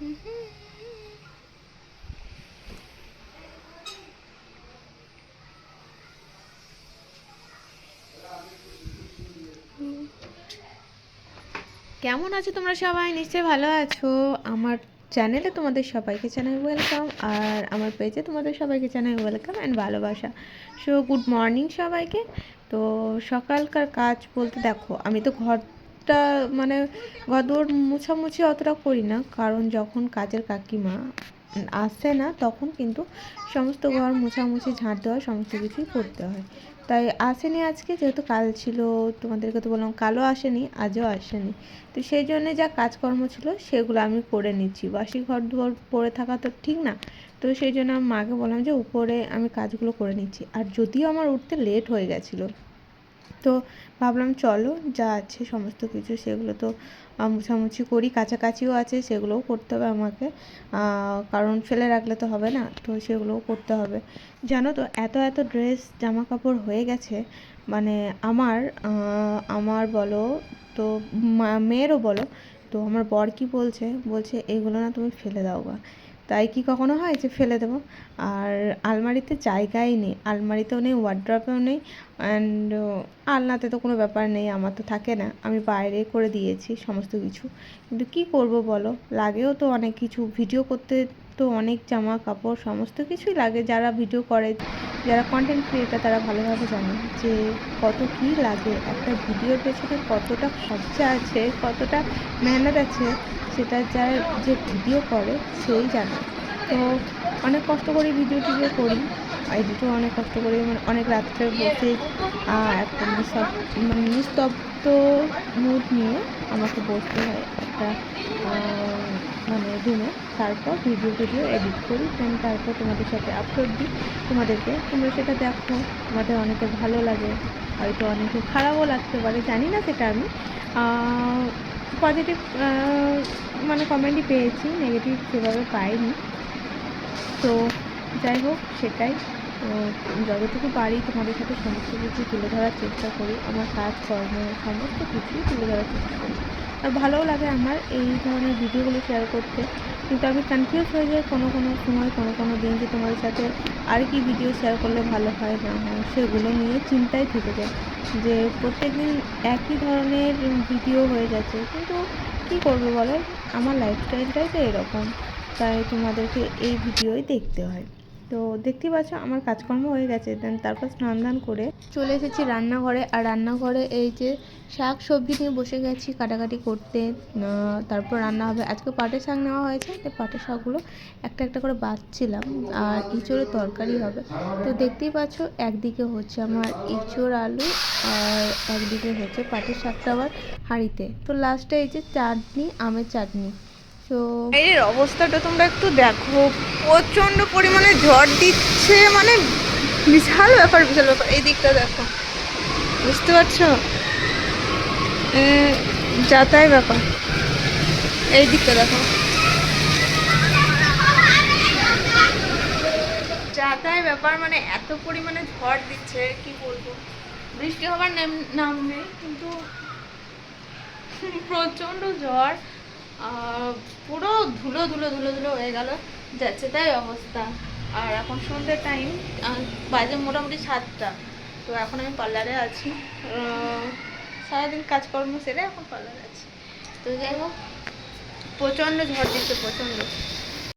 কেমন আছো তোমরা সবাই? নিশ্চয়ই ভালো আছো। আমার চ্যানেলে তোমাদের সবাইকে জানাই ওয়েলকাম আর আমার পেজে তোমাদের সবাইকে জানাই ওয়েলকাম অ্যান্ড ভালোবাসা। সো গুড মর্নিং সবাইকে। তো, সকালকার কাজ বলতে দেখো, আমি তো ঘরটা মানে ঘর দৌড় মুছামুছি অতটা করি না। কারণ যখন কাজের কাকিমা আসে না, তখন কিন্তু সমস্ত ঘর মোছামুছি, ঝাঁট দেওয়া, সমস্ত কিছুই করতে হয়। তাই আসেনি আজকে, যেহেতু কাল ছিল, তোমাদেরকে তো বললাম কালও আসেনি, আজও আসেনি। তো সেই জন্য যা কাজকর্ম ছিল, সেগুলো আমি করে নিচ্ছি। বাসি ঘর দুয়ার পড়ে থাকা তো ঠিক না, তো সেই জন্য আমি মাকে বললাম যে উপরে আমি কাজগুলো করে নিচ্ছি। আর যদিও আমার উঠতে লেট হয়ে গেছিল তো ভাবলাম, চলো যা আছে সমস্ত কিছু, সেগুলো তো মোছামুছি করি, কাছাকাছিও আছে, সেগুলোও করতে হবে আমাকে। কারণ ফেলে রাখলে তো হবে না, তো সেগুলোও করতে হবে। জানো তো, এত এত ড্রেস জামা কাপড় হয়ে গেছে মানে আমার আমার বলো তো মেয়েরও বলো, তো আমার বর কি বলছে? বলছে, এগুলো না তুমি ফেলে দাও গা। তাই কি কখনো হয় যে ফেলে দেবো? আর আলমারিতে জায়গাই নেই। আলমারিতেও নেই ওয়ার্ড্রপেও নেই অ্যান্ড আলনাতে তো কোনো ব্যাপার নেই, আমার তো থাকে না। আমি বাইরে করে দিয়েছি সমস্ত কিছু। কিন্তু কী করব বলো? লাগেও তো অনেক কিছু। ভিডিও করতে অনেক জামা কাপড় সমস্ত কিছুই লাগে যারা ভিডিও করে, যারা কন্টেন্ট ক্রিয়েটার তারা ভালোভাবে জানে যে কত কী লাগে। একটা ভিডিওর পেছনে কতটা খরচা আছে, কতটা মেহনত আছে, সেটা যার যে ভিডিও করে সেই জানে। তো অনেক কষ্ট করে ভিডিও টিডিও করি এডিটও অনেক কষ্ট করে মানে অনেক রাত্রে বসে একটা নিস্তব মানে নিস্তব্ধ মুড নিয়ে আমাকে বসতে হয়। একটা মানে রুমে তারপর ভিডিও ভিডিও এডিট করি দেন তারপর তোমাদের সাথে আপলোড দিই। তোমাদেরকে, তোমরা সেটা দেখো। তোমাদের অনেকে ভালো লাগে, হয়তো অনেকে খারাপও লাগতে পারে, জানি না সেটা আমি। পজিটিভ মানে কমেন্টই পেয়েছি নেগেটিভ সেভাবে পাইনি। তো যাই হোক, সেটাই। যতটুকু পারি তোমাদের সাথে সমস্ত কিছু তুলে ধরার চেষ্টা করি। আমার কাজকর্ম, সমস্ত কিছুই তুলে ধরার চেষ্টা করি। আর ভালোও লাগে আমার এই ধরনের ভিডিওগুলো শেয়ার করতে। কিন্তু আমি কনফিউজ হয়ে যাই কোনো কোনো সময়, কোনো কোনো দিন যে তোমাদের সাথে আর কি ভিডিও শেয়ার করলে ভালো হয় না হয়, সেগুলো নিয়ে চিন্তায় থেকে যায় যে প্রত্যেকদিন একই ধরনের ভিডিও হয়ে যাচ্ছে, কিন্তু কী করব বলো? আমার লাইফস্টাইলটাই তো এরকম, তাই তোমাদেরকে এই ভিডিওই দেখতে হয়। তো দেখতেই পাচ্ছ আমার কাজকর্ম হয়ে গেছে। দেন তারপর স্নান দান করে চলে এসেছি রান্নাঘরে। আর রান্নাঘরে এই যে শাক সবজি নিয়ে বসে গেছি কাটাকাটি করতে। তারপর রান্না হবে। আজকে পাটের শাক নেওয়া হয়েছে। তো পাটের শাকগুলো একটা একটা করে বাছছিলাম আর ইঁচড়ের তরকারি হবে। তো দেখতেই পাচ্ছ একদিকে হচ্ছে আমার ইঁচড় আলু আর একদিকে হচ্ছে পাটের শাকটা আবার হাঁড়িতে। তো লাস্টে এই যে চাটনি, আমের চাটনি। তো এর অবস্থাটা তোমরা একটু দেখো। প্রচণ্ড পরিমাণে ঝড় দিচ্ছে মানে বিশাল ব্যাপার বিশাল ব্যাপার। এই দিকটা দেখো। বুঝতে পারছ? এ, যাতাই ব্যাপার। এই দিকটা দেখো। যাতাই ব্যাপার মানে এত পরিমাণে ঝড় দিচ্ছে কি বলব? বৃষ্টি হবার নাম নেই কিন্তু প্রচণ্ড ঝড়। পুরো ধুলো ধুলো ধুলো ধুলো হয়ে গেল, যাচ্ছে তাই অবস্থা। আর এখন সন্ধ্যের টাইম বাজে মোটামুটি সাতটা। তো এখন আমি পার্লারে আছি। সারাদিন কাজকর্ম সেরে এখন পার্লারে আছি। তো যাই হোক, প্রচণ্ড ঝড় দিচ্ছে, প্রচণ্ড।